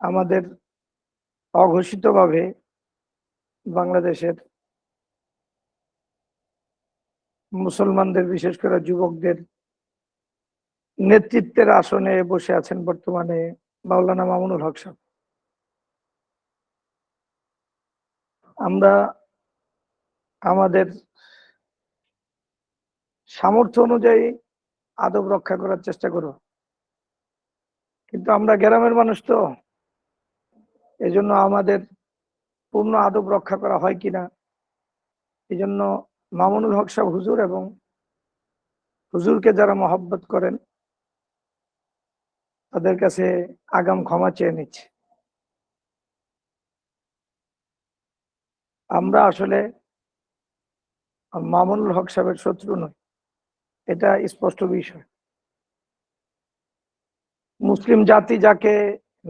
আমাদের অঘোষিতভাবে বাংলাদেশের মুসলমানদের, বিশেষ করে যুবকদের নেতৃত্বের আসনে বসে আছেন বর্তমানে মাওলানা মামুনুল হক সাহেব। আমরা আমাদের সামর্থ্য অনুযায়ী আদব রক্ষা করার চেষ্টা করব। কিন্তু আমরা গ্রামের মানুষ তো এজন্য আমাদের পূর্ণ আদব রক্ষা করা হয় কিনা এই জন্য মামুনুল হক সাহেব হুজুর এবং হুজুরকে যারা মহব্বত করেন, তাদের কাছে আগাম ক্ষমা চেয়ে নিচ্ছে। আমরা আসলে মামুনুল হক সাহেবের শত্রু নই, এটা স্পষ্ট বিষয়। মুসলিম জাতি যাকে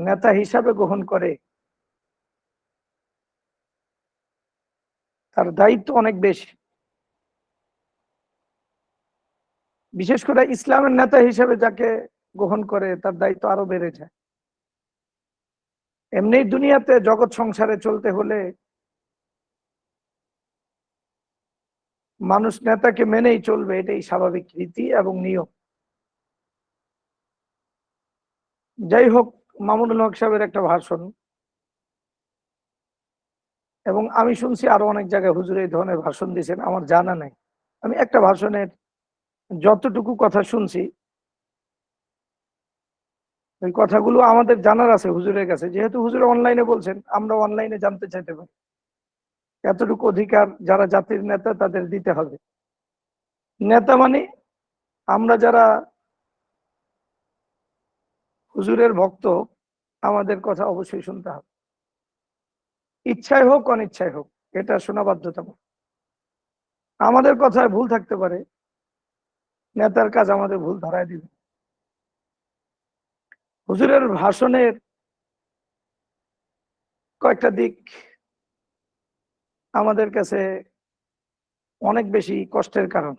নেতা হিসাবে গ্রহণ করে তার দায়িত্ব অনেক বেশি। বিশেষ করে ইসলামের নেতা হিসেবে যাকে গ্রহণ করে তার দায়িত্ব আরও বেড়ে যায়। এমনি দুনিয়াতে জগৎ সংসারে চলতে হলে মানুষ নেতাকে মেনেই চলবে, এটাই স্বাভাবিক রীতি এবং নিয়ম। যাই হোক, মামুনুল হক সাহেবের একটা ভাষণ। এবং আমি শুনছি আরও অনেক জায়গায় হুজুর এই ধরনের ভাষণ দিয়েছেন, আমার জানা নাই। আমি একটা ভাষণের যতটুকু কথা শুনছি, ওই কথাগুলো আমাদের জানার আছে হুজুরের কাছে। যেহেতু হুজুর অনলাইনে বলছেন, আমরা অনলাইনে জানতে চাইতে পারি। এতটুকু অধিকার যারা জাতির নেতা, তাদের দিতে হবে। নেতা মানে আমরা যারা হুজুরের ভক্ত, আমাদের কথা অবশ্যই শুনতে হবে। ইচ্ছায় হোক অনিচ্ছায় হোক, এটা শোনা বাধ্যতামূলক। আমাদের কথায় ভুল থাকতে পারে, নেতার কাজ আমাদের ভুল ধরায় দিবে। হুজুরের ভাষণের কয়েকটা দিক আমাদের কাছে অনেক বেশি কষ্টের কারণ।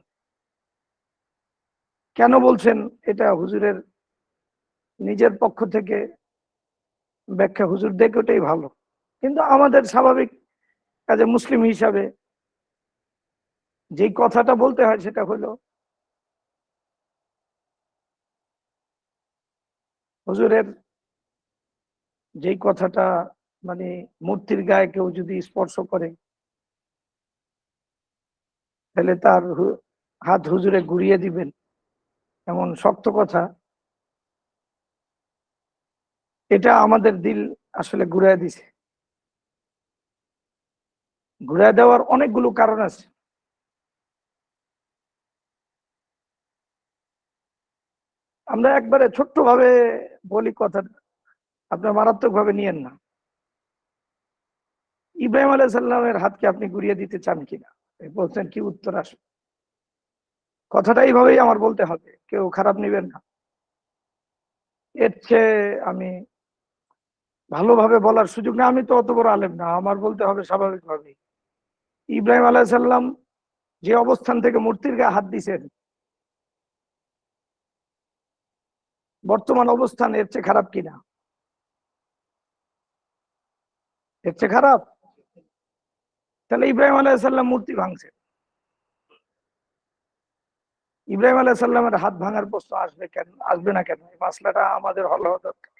কেন বলছেন এটা হুজুরের নিজের পক্ষ থেকে ব্যাখ্যা? হুজুর দেখে ওটাই ভালো। কিন্তু আমাদের স্বাভাবিক কাজে মুসলিম হিসাবে যেই কথাটা বলতে হয় সেটা হলো, হুজুরের যেই কথাটা মানে মূর্তির গায়ে কেউ যদি স্পর্শ করে, তাহলে তার হাত হুজুরে ঘুরিয়ে দিবেন, এমন শক্ত কথা। এটা আমাদের দিল আসলে ঘুরাই দিছে। ঘুরাই দেওয়ার অনেকগুলো কারণ আছে। আমরা একবারে ছোট্ট ভাবে বলি কথা, আপনার মারাত্মক ভাবে নিয়েন না। ইব্রাহিম আলাহ সাল্লামের হাতকে আপনি ঘুরিয়ে দিতে চান কিনা? বলছেন কি উত্তর আসবে? কথাটা এইভাবেই আমার বলতে হবে, কেউ খারাপ নিবেন না। এর চেয়ে আমি ভালোভাবে বলার সুযোগ না, আমি তো অত বড় আলেম না, আমার বলতে হবে স্বাভাবিকভাবে ইব্রাহিম আলাইসাল্লাম যে অবস্থান থেকে মূর্তির গায়ে হাত দিছেন বর্তমান অবস্থান এর চেয়ে খারাপ কিনা? এর চেয়ে খারাপ? তাহলে ইব্রাহিম আলাইসাল্লাম মূর্তি ভাঙছেন ইব্রাহিম আলাইসাল্লামের হাত ভাঙার প্রশ্ন আসবে কেন, আসবে না কেন? এই মাসলাটা আমাদের হল হওয়া দরকার।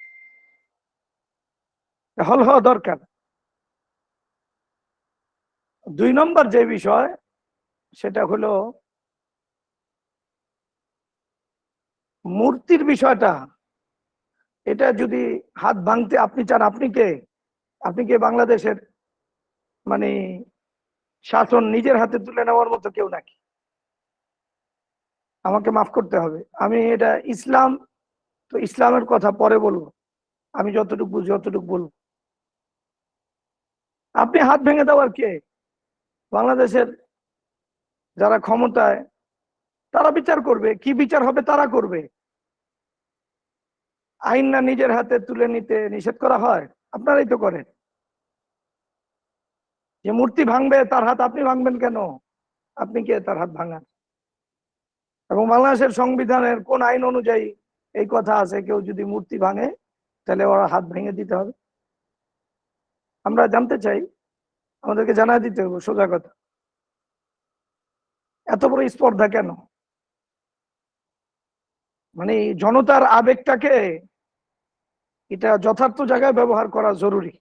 হল হওয়া দরকার। দুই নম্বর যে বিষয়, সেটা হলো মূর্তির বিষয়টা। এটা যদি হাত ভাঙতে আপনি চান, আপনি কে? আপনি কে বাংলাদেশের? মানে শাসন নিজের হাতে তুলে নেওয়ার মতো কেউ নাকি? আমাকে মাফ করতে হবে। আমি এটা ইসলাম, তো ইসলামের কথা পরে বলব। আমি যতটুকু বুঝি যতটুকু বলব। আপনি হাত ভেঙে দেওয়ার কে? বাংলাদেশের যারা ক্ষমতায়, তারা বিচার করবে। কি বিচার হবে তারা করবে। আইন না নিজের হাতে তুলে নিতে নিষেধ করা হয়? আপনারাই তো করেন। যে মূর্তি ভাঙবে, তার হাত আপনি ভাঙবেন কেন? আপনি কে তার হাত ভাঙান এবং বাংলাদেশের সংবিধানের কোন আইন অনুযায়ী এই কথা আছে, কেউ যদি মূর্তি ভাঙে, তাহলে ওরা হাত ভেঙে দিতে হবে। আমরা জানতে চাই আমাদেরকে জানা দিতে হবে, সোজা কথা। এত বড় স্পর্ধা কেন? মানে জনতার আবেগটাকে এটা যথার্থ জায়গায় ব্যবহার করা জরুরি।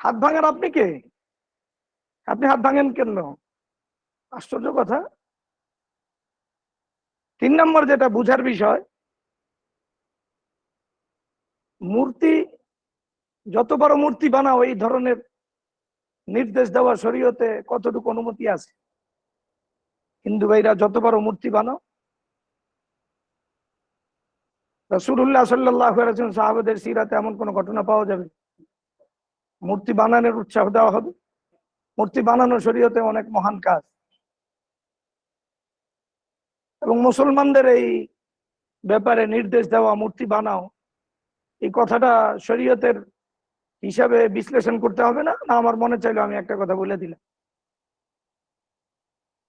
হাত ভাঙার আপনি কে? আপনি হাত ভাঙেন কেন? আশ্চর্য কথা। তিন নম্বর যেটা বুঝার বিষয়, মূর্তি, যত বড় মূর্তি বানাও, এই ধরনের নির্দেশ দেওয়া শরীয়তে কতটুকু অনুমতি আছে? হিন্দু ভাইরা যত বড় মূর্তি বানাও রসুল্লাহ সাল্লাহ সাহাবাদের সিরাতে এমন কোন ঘটনা পাওয়া যাবে? মূর্তি বানানোর উৎসাহ দেওয়া হবে? মূর্তি বানানো শরীয়তে অনেক মহান কাজ। এবং মুসলমানদের এই ব্যাপারে নির্দেশ দেওয়া, মূর্তি বানাও, এই কথাটা শরীয়তের হিসাবে বিশ্লেষণ করতে হবে না। না, আমার মনে চাইলো আমি একটা কথা বলে দিলাম।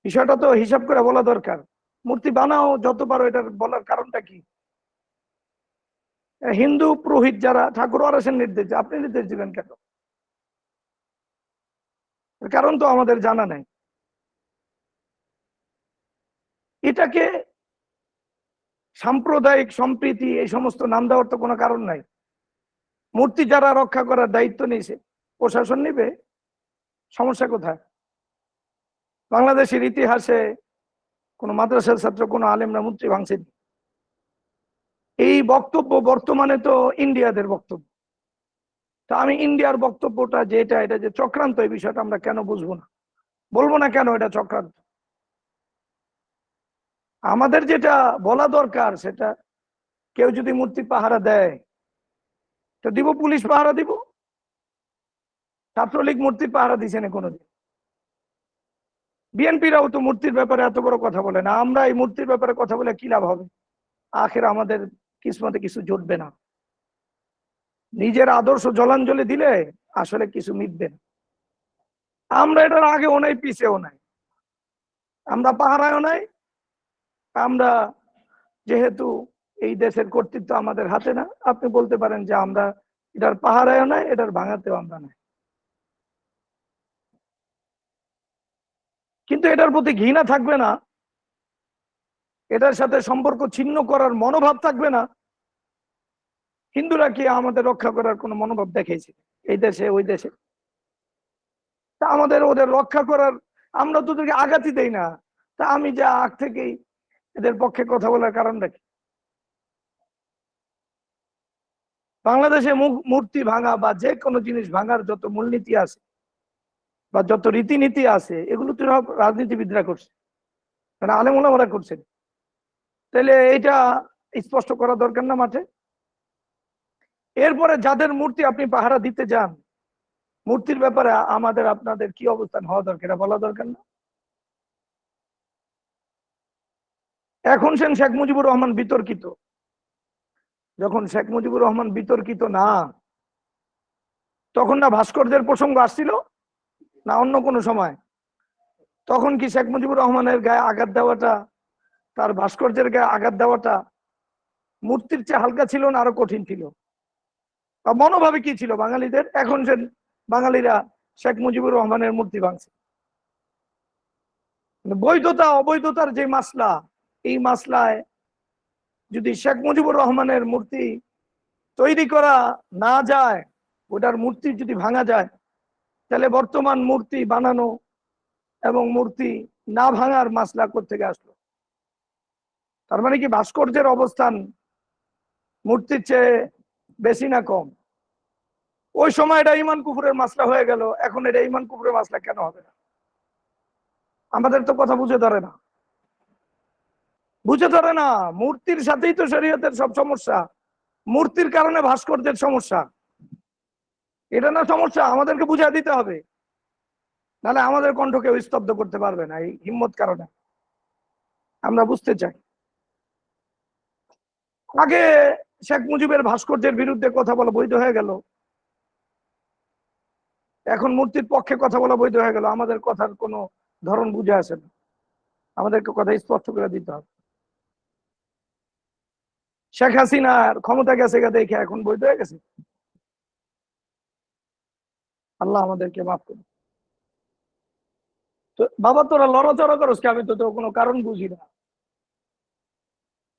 বিষয়টা তো হিসাব করে বলা দরকার। মূর্তি বানাও, যত পারো এটার বলার কারণটা কি? হিন্দু পুরোহিত যারা ঠাকুর আরসের নির্দেশ আপনি নির্দেশ দিবেন কেন? কারণ তো আমাদের জানা নাই। এটাকে সাম্প্রদায়িক সম্প্রীতি, এই সমস্ত নাম দেওয়ার তো কোনো কারণ নাই। মূর্তি যারা রক্ষা করার দায়িত্ব নিয়েছে, প্রশাসন নিবে? সমস্যা কোথায়? বাংলাদেশের ইতিহাসে কোনো মাদ্রাসার ছাত্র, কোনো আলেমরা মূর্তি ভাঙছেন। এই বক্তব্য বর্তমানে তো ইন্ডিয়াদের বক্তব্য। তা আমি ইন্ডিয়ার বক্তব্যটা যেটা এটা যে চক্রান্ত, এই বিষয়টা আমরা কেন বুঝব না? বলব না কেন এটা চক্রান্ত? আমাদের যেটা বলা দরকার, সেটা কেউ যদি মূর্তি পাহারা দেয় তো দিব, পুলিশ পাহারা দিব। ছাত্রলীগ মূর্তি পাহারা দিছে না কোনোদিন। বিএনপিরাও তো মূর্তির ব্যাপারে এত বড় কথা বলে না। আমরা এই মূর্তির ব্যাপারে কথা বলে কি লাভ হবে? আখের আমাদের কিসমতে কিছু জুটবে না। নিজের আদর্শ জলাঞ্জলি দিলে আসলে কিছু মিটবে না। আমরা এটার আগেও নাই, পিছেও নাই। আমরা পাহারায়ও নাই। আমরা যেহেতু এই দেশের কর্তৃত্ব আমাদের হাতে না। আপনি বলতে পারেন যে আমরা এটার পাহারায়ও নাই, এটার ভাঙাতেও আমরা নাই। কিন্তু এটার প্রতি ঘৃণা থাকবে না। এটার সাথে সম্পর্ক ছিন্ন করার মনোভাব থাকবে না। হিন্দুরা কি আমাদের রক্ষা করার কোনো মনোভাব দেখিয়েছে এই দেশে, ওই দেশে। তা আমাদের ওদের রক্ষা করার আমরা তো ওদেরকে আঘাতই দেই না। তা আমি যা আগ থেকেই এদের পক্ষে কথা বলার কারণ দেখি বাংলাদেশে মূর্তি ভাঙা বা যে কোনো জিনিস ভাঙার যত মূলনীতি আছে বা যত রীতিনীতি আছে, এগুলো তো সব রাজনীতিবিদরা করছে। মানে আলেমুলামারা করছেন। তাহলে এটা স্পষ্ট করা দরকার না মাঠে। এরপরে যাদের মূর্তি আপনি পাহারা দিতে যান, মূর্তির ব্যাপারে আমাদের, আপনাদের কি অবস্থান হওয়া দরকার বলা দরকার না। এখন সেন শেখ মুজিবুর রহমান বিতর্কিত। যখন শেখ মুজিবুর রহমান বিতর্কিত না, তখন না ভাস্কর্যের প্রসঙ্গ আসছিল? না অন্য কোনো সময়? তখন কি শেখ মুজিবুর রহমানের গায়ে আঘাত দেওয়াটা, তার ভাস্কর্যের গায়ে আঘাত দেওয়াটা মূর্তির চেয়ে হালকা ছিল না আরও কঠিন ছিল? বা মনোভাবে কি ছিল বাঙালিদের? এখন সে বাঙালিরা শেখ মুজিবুর রহমানের মূর্তি ভাঙছে। বৈধতা, অবৈধতার যে মাসলা, এই মাসলায় যদি শেখ মুজিবুর রহমানের মূর্তি তৈরি করা না যায়, ওটার মূর্তি যদি ভাঙা যায়, তাহলে বর্তমান মূর্তি বানানো এবং মূর্তি না ভাঙার মাসলা থেকে আসলো? তার মানে কি ভাস্কর্যের অবস্থান মূর্তির চেয়ে বেশি না কম? ওই সময় এটা ইমান কুকুরের মাসলা হয়ে গেল, এখন এটা ইমান কুকুরের মাসলা কেন হবে না? আমাদের তো কথা বুঝে ধরে না। বুঝে ধরে না, মূর্তির সাথেই তো শরীয়তের সব সমস্যা। মূর্তির কারণে ভাস্কর্যের সমস্যা। এটা না সমস্যা, আমাদেরকে বুঝা দিতে হবে। নাহলে আমাদের কণ্ঠ কেউ স্তব্ধ করতে পারবে না, এই হিম্মত কারণে। আমরা বুঝতে চাই। আগে শেখ মুজিবের ভাস্কর্যের বিরুদ্ধে কথা বলা বৈধ হয়ে গেল। এখন মূর্তির পক্ষে কথা বলা বৈধ হয়ে গেল। আমাদের কথার কোনো ধরন বুঝে আসে না। আমাদেরকে কথা স্পষ্ট করে দিতে হবে। শেখ হাসিনার ক্ষমতা গেছে গা দেখে, এখন বৈধ হয়ে গেছে? আল্লাহ আমাদেরকে মাফ করুন। বাবা তোরা লড়াচড়া করস কি? আমি তো তো কোনো কারণ বুঝি না।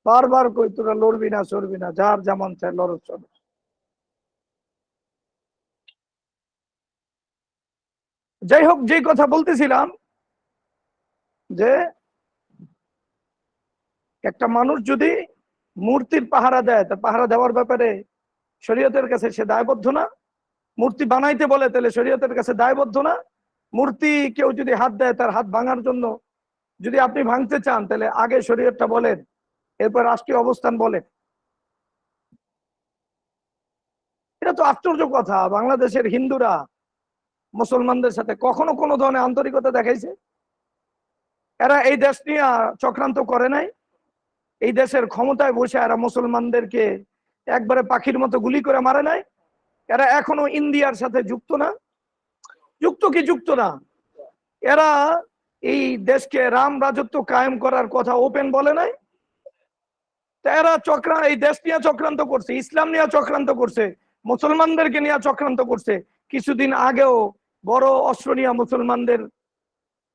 বারবার কই, তোরা লড়বি না সরবি না, যার যেমন চায় লড়স চড়স যাই হোক যে কথা বলতেছিলাম যে একটা মানুষ যদি মূর্তির পাহারা দেয়, তা পাহারা দেওয়ার ব্যাপারে শরীয়তের কাছে সে দায়বদ্ধ না। মূর্তি বানাইতে বলে, তাহলে শরীয়তের কাছে দায়বদ্ধ না। মূর্তি কেউ যদি হাত দেয়, তার হাত ভাঙার জন্য যদি আপনি ভাঙতে চান, তাহলে আগে শরীয়তটা বলেন, এরপর রাষ্ট্রীয় অবস্থান বলেন। এটা তো আশ্চর্য কথা, বাংলাদেশের হিন্দুরা মুসলমানদের সাথে কখনো কোনো ধরনের আন্তরিকতা দেখাইছে? এরা এই দেশ নিয়ে চক্রান্ত করে নাই? এই দেশের ক্ষমতায় বসে এরা মুসলমানদেরকে একবারে পাখির মতো গুলি করে মারে নাই। এরা এখনও ইন্ডিয়ার সাথে যুক্ত না। যুক্ত কি যুক্ত না? এরা এই দেশকে রাম রাজত্ব কায়েম করার কথা ওপেন বলে নাই। এরা চক্রা, এই দেশ নিয়ে চক্রান্ত করছে, ইসলাম নিয়ে চক্রান্ত করছে, মুসলমানদেরকে নিয়ে চক্রান্ত করছে। কিছুদিন আগেও বড় অস্ত্র নিয়ে মুসলমানদের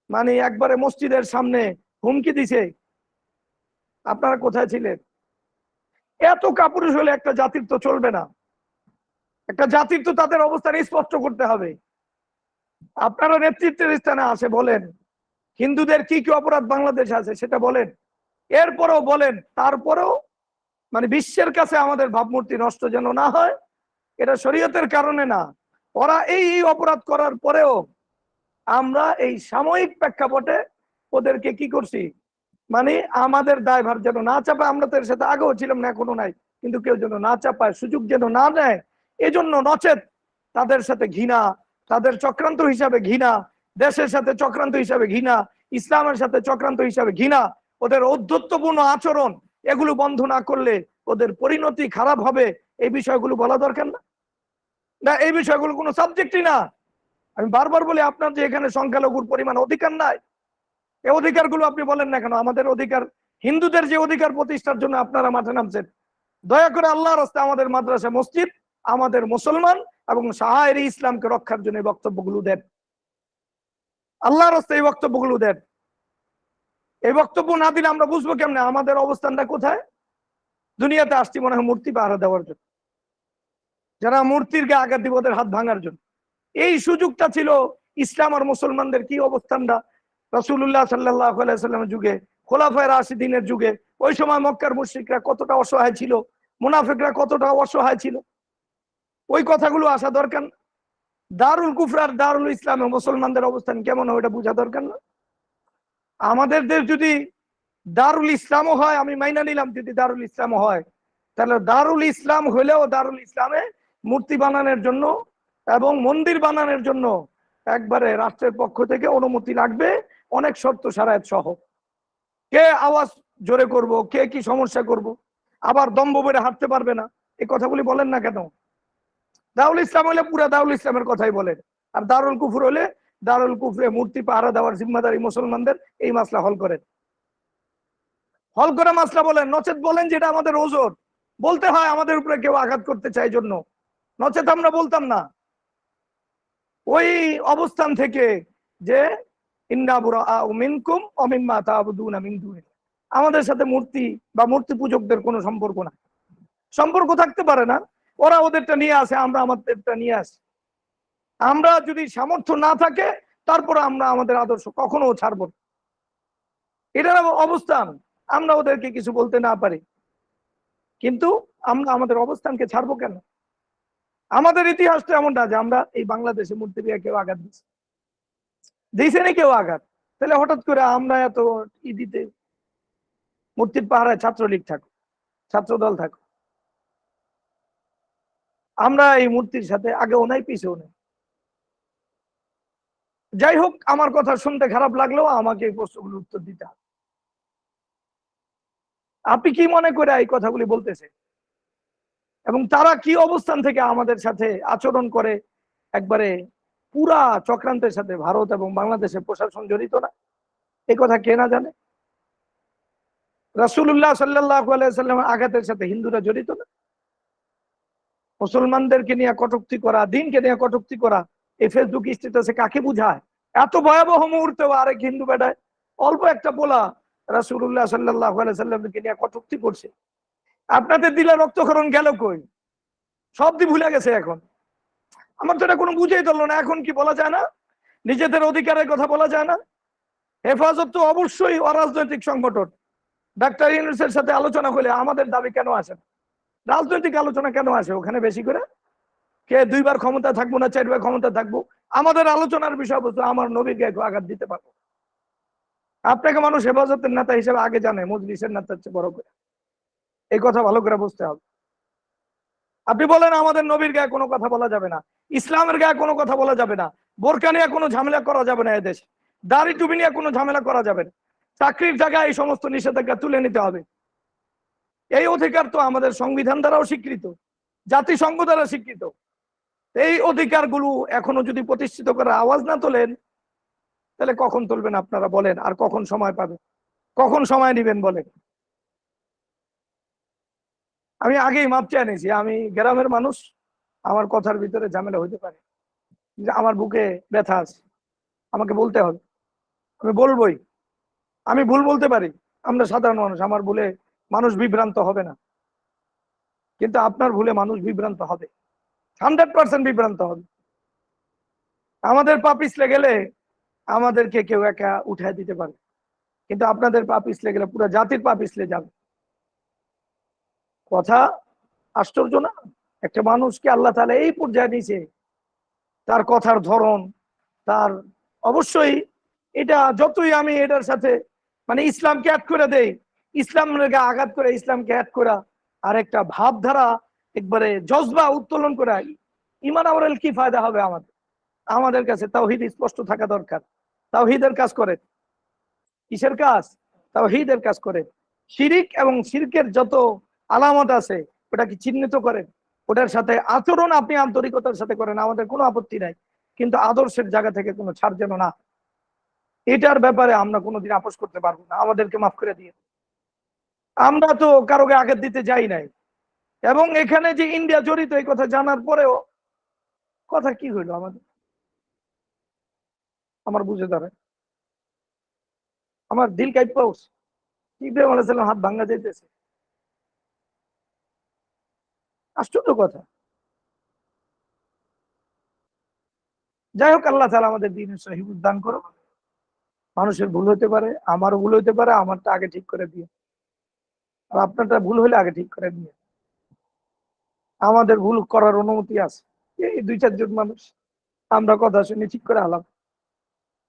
মানে একবারে মসজিদের সামনে হুমকি দিছে। আপনারা কোথায় ছিলেন? এত কাপুরুষ হলে একটা জাতির তো চলবে না। একটা জাতির তো তাদের অবস্থান স্পষ্ট করতে হবে। আপনারা নেতৃত্বের স্থানে আসে বলেন, হিন্দুদের কি কি অপরাধ বাংলাদেশ আছে সেটা বলেন। এরপরেও বলেন, তারপরেও মানে বিশ্বের কাছে আমাদের ভাবমূর্তি নষ্ট যেন না হয়, এটা শরীয়তের কারণে না। ওরা এই এই অপরাধ করার পরেও আমরা এই সাময়িক প্রেক্ষাপটে ওদেরকে কি করছি? মানে আমাদের দায়ভার যেন না চাপায়, আমরা তো এর সাথে আগেও ছিলাম না, এখনও নাই। কিন্তু কেউ যেন না চাপায়, সুযোগ যেন না দেয় এজন্য নচেত তাদের সাথে ঘৃণা, তাদের চক্রান্ত হিসাবে ঘৃণা, দেশের সাথে চক্রান্ত হিসাবে ঘৃণা, ইসলামের সাথে চক্রান্ত হিসাবে ঘৃণা, ওদের ঔদ্ধত্যপূর্ণ আচরণ, এগুলো বন্ধ না করলে ওদের পরিণতি খারাপ হবে, এই বিষয়গুলো বলা দরকার না। না, এই বিষয়গুলো কোনো সাবজেক্টই না। আমি বারবার বলি, আপনার যে এখানে সংখ্যালঘুর পরিমাণ অধিকার নাই এই অধিকারগুলো আপনি বলেন না কেন? আমাদের অধিকার, হিন্দুদের যে অধিকার প্রতিষ্ঠার জন্য আপনারা মাঠে নামছেন। দয়া করে আল্লাহর রাস্তায় আমাদের মাদ্রাসা মসজিদ, আমাদের মুসলমান এবং সাহায়ের ইসলামকে রক্ষার জন্য এই বক্তব্যগুলো দেন। আল্লাহর রাস্তায় এই বক্তব্যগুলো দেন। এই বক্তব্য না দিলে আমরা বুঝব কেমনে? আমাদের অবস্থানটা কোথায়? দুনিয়াতে আসছি মনে হয় মূর্তি পাহারা দেওয়ার জন্য। যারা মূর্তির গায়ে আঘাত দিব হাত ভাঙার জন্য। এই সুযোগটা ছিল ইসলাম আর মুসলমানদের কি অবস্থানটা? রসুল্লাহ সাল্লাহ সাল্লামের যুগে, খোলাফায় রাশিদিনের যুগে, ওই সময় মক্কার মুশ্রিকরা কতটা অসহায় ছিল, মুনাফিকরা কতটা অসহায় ছিল, ওই কথাগুলো আসা দরকার দারুল কুফরার দারুল ইসলামে মুসলমানদের অবস্থান কেমন ওটা বোঝা দরকার না। আমাদের দেশ যদি দারুল ইসলামও হয়, আমি মাইনা নিলাম, যদি দারুল ইসলামও হয়, তাহলে দারুল ইসলাম হলেও দারুল ইসলামে মূর্তি বানানোর জন্য এবং মন্দির বানানোর জন্য একবারে রাষ্ট্রের পক্ষ থেকে অনুমতি লাগবে। অনেক শর্ত সারায়ত সহ। কে আওয়াজ জোরে করব, কে কি সমস্যা করব? আবার দম্ব বেড়ে হাঁটতে পারবে না। এই কথাগুলি বলেন না কেন? দাউল ইসলাম হলে পুরা দাউল ইসলামের কথাই বলেন। আর দারুল কুফুর হলে দারুল কুফরে মূর্তি পাহারা দেওয়ার জিম্মাদারি মুসলমানদের এই মাসলা হল করেন। হল করে মাসলা বলেন, নচেত বলেন যেটা আমাদের ওজোর। বলতে হয় আমাদের উপরে কেউ আঘাত করতে চাই জন্য। নচেত আমরা বলতাম না। ওই অবস্থান থেকে যে আমাদের সাথে মূর্তি বা মূর্তি পূজকদের কোনো সম্পর্ক না সম্পর্ক থাকতে পারে না, ওরা ওদেরটা নিয়ে আসে, আমরা আমাদেরটা নিয়ে আসি। আমরা যদি সামর্থ্য না থাকে, তারপর আমরা আমাদের আদর্শ কখনো ছাড়ব এটার অবস্থান, আমরা ওদেরকে কিছু বলতে না পারি। কিন্তু আমরা আমাদের অবস্থানকে ছাড়বো কেন? আমাদের ইতিহাস তো এমন না যে আমরা এই বাংলাদেশে মূর্তি দিয়ে কেউ আঘাত দিচ্ছি দিয়েছে না কেউ আঘাত। তাহলে হঠাৎ করে আমরা এত ই দিতে মূর্তির পাহারায় ছাত্রলীগ থাকো ছাত্রদল থাকো আমরা এই মূর্তির সাথে আগেও নাই, পিছেও নেই। যাই হোক, আমার কথা শুনতে খারাপ লাগলেও আমাকে এই প্রশ্নগুলোর উত্তর দিতে হবে। আপনি কি মনে করে এই কথাগুলি বলতেছে এবং তারা কি অবস্থান থেকে আমাদের সাথে আচরণ করে একবারে পুরা চক্রান্তের সাথে ভারত এবং বাংলাদেশের প্রশাসন জড়িত না। এই কথা কে না জানে? রাসুল্লাহ সাল্লাহ আলাইসাল্লামের আঘাতের সাথে হিন্দুরা জড়িত না। মুসলমানদেরকে নিয়ে কটুক্তি করা, দিনকে নিয়ে কটুক্তি করা, এই ফেসবুক স্ট্যাটাসে কাকে বুঝায়? এত ভয়াবহ মুহূর্তেও আরেক হিন্দু বেটায়, অল্প একটা বলা রাসুল্লাহ সাল্লাহ সাল্লামকে নিয়ে কটুক্তি করছে। আপনাদের দিলে রক্তক্ষরণ গেল কই? সব দি ভুলে গেছে এখন। আমার তো এটা কোনো বুঝেই ধরলো না। এখন কি বলা যায় না? নিজেদের অধিকারের কথা বলা যায় না? হেফাজত তো অবশ্যই অরাজনৈতিক সংগঠন। ডাক্তার ইউনুসের সাথে আলোচনা হলে আমাদের দাবি কেন আসে না? রাজনৈতিক আলোচনা কেন আসে ওখানে বেশি করে? কে দুইবার ক্ষমতা থাকব না চারবার ক্ষমতা থাকব? আমাদের আলোচনার বিষয়বস্তু আমার গায়ে আঘাত দিতে পারব। আপনাকে মানুষ হেফাজতের নেতা হিসেবে আগে জানে, মজলিসের নেতা হচ্ছে বড় করে। এই কথা ভালো করে বুঝতে হবে। আপনি বলেন আমাদের নবীর গায়ে কোনো কথা বলা যাবে না। ইসলামের গায়ে কোনো কথা বলা যাবে না। বোরকা নিয়ে কোনো ঝামেলা করা যাবে না এদেশে। দাড়ি টুপি নিয়ে কোনো ঝামেলা করা যাবে না। চাকরির জায়গায় এই সমস্ত নিষেধাজ্ঞা তুলে নিতে হবে। এই অধিকার তো আমাদের সংবিধান দ্বারাও স্বীকৃত, জাতিসংঘ দ্বারা স্বীকৃত। এই অধিকারগুলো এখনও যদি প্রতিষ্ঠিত করে আওয়াজ না তোলেন, তাহলে কখন তুলবেন আপনারা বলেন, আর কখন সময় পাবেন? কখন সময় নেবেন বলেন? আমি আগেই মাপ চেয়ে আমি গ্রামের মানুষ আমার কথার ভিতরে ঝামেলা হইতে পারে। যে আমার বুকে ব্যথা আছে। আমাকে বলতে হবে। আমি বলবোই। আমি ভুল বলতে পারি। আমরা সাধারণ মানুষ, আমার ভুলে মানুষ বিভ্রান্ত হবে না। কিন্তু আপনার ভুলে মানুষ বিভ্রান্ত হবে। হান্ড্রেড পার্সেন্ট বিভ্রান্ত হবে। আমাদের পা পিছলে গেলে আমাদেরকে কেউ একা উঠায় দিতে পারে। কিন্তু আপনাদের পা পিছলে গেলে পুরো জাতির পা পিছলে যাবে। কথা আশ্চর্য না? একটা মানুষকে আল্লাহ তাহলে এই পর্যায়ে নিয়েছে। তার কথার ধরন, তার অবশ্যই এটা যতই আমি এটার সাথে মানে ইসলামকে অ্যাড করে দেই ইসলামের গা আঘাত করে, ইসলামকে অ্যাড করা আর একটা ভাবধারা, একবারে জজবা উত্তোলন করা, ইমান আমরেল কি ফায়দা হবে আমাদের? আমাদের কাছে তাওহিদ স্পষ্ট থাকা দরকার। তাওহিদের কাজ করে। কিসের কাজ? তাওহিদের কাজ করে। শিরিক এবং শিরকের যত আলামত আছে, ওটাকে চিহ্নিত করেন ওটার সাথে আচরণ আপনি আন্তরিকতার সাথে করেন, আমাদের কোনো আপত্তি নাই। কিন্তু আদর্শের জায়গা থেকে কোনো ছাড় যেন না, এটার ব্যাপারে আমরা কোনোদিন আপোষ করতে পারব না। আমাদেরকে মাফ করে দিয়ে। আমরা তো কারোকে আগের দিতে যাই নাই। এবং এখানে যে ইন্ডিয়া জড়িত, এই কথা জানার পরেও কথা কি হইল আমাদের? আমার বুঝে দাঁড়ায় আমার দিল কাইপা ইব্রাহিম আলাইসাল্লাম হাত ভাঙ্গা যাইতেছে। আশ্চর্য কথা। যাই হোক, আল্লাহ তালা আমাদের দিনের সহিব উদ্যান করো মানুষের ভুল হতে পারে, আমারও ভুল হতে পারে, আমারটা আগে ঠিক করে দিয়ে আর আপনারটা ভুল হলে আগে ঠিক করে দিয়ে আমাদের ভুল করার অনুমতি আছে। এই দুই চারজন মানুষ, আমরা কথা শুনে ঠিক করে আলাপ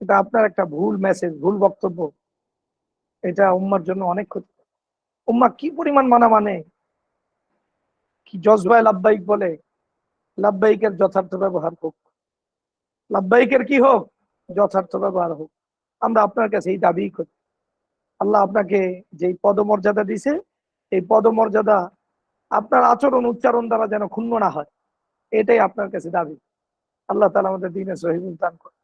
এটা আপনার একটা ভুল মেসেজ ভুল বক্তব্য, এটা উম্মার জন্য অনেক ক্ষতি। উম্মা কি পরিমাণ মানা মানে? কি জজবায় লাভবাহিক বলে? লাভবাহিকের যথার্থ ব্যবহার হোক। লাভবাহিকের কি হোক? যথার্থ ব্যবহার হোক। আমরা আপনার কাছে এই দাবি করি। আল্লাহ আপনাকে যেই পদমর্যাদা দিছে, এই পদমর্যাদা আপনার আচরণ উচ্চারণ দ্বারা যেন ক্ষুণ্ণ না হয়, এটাই আপনার কাছে দাবি। আল্লাহ তালা আমাদের দিনে সহিবুল করে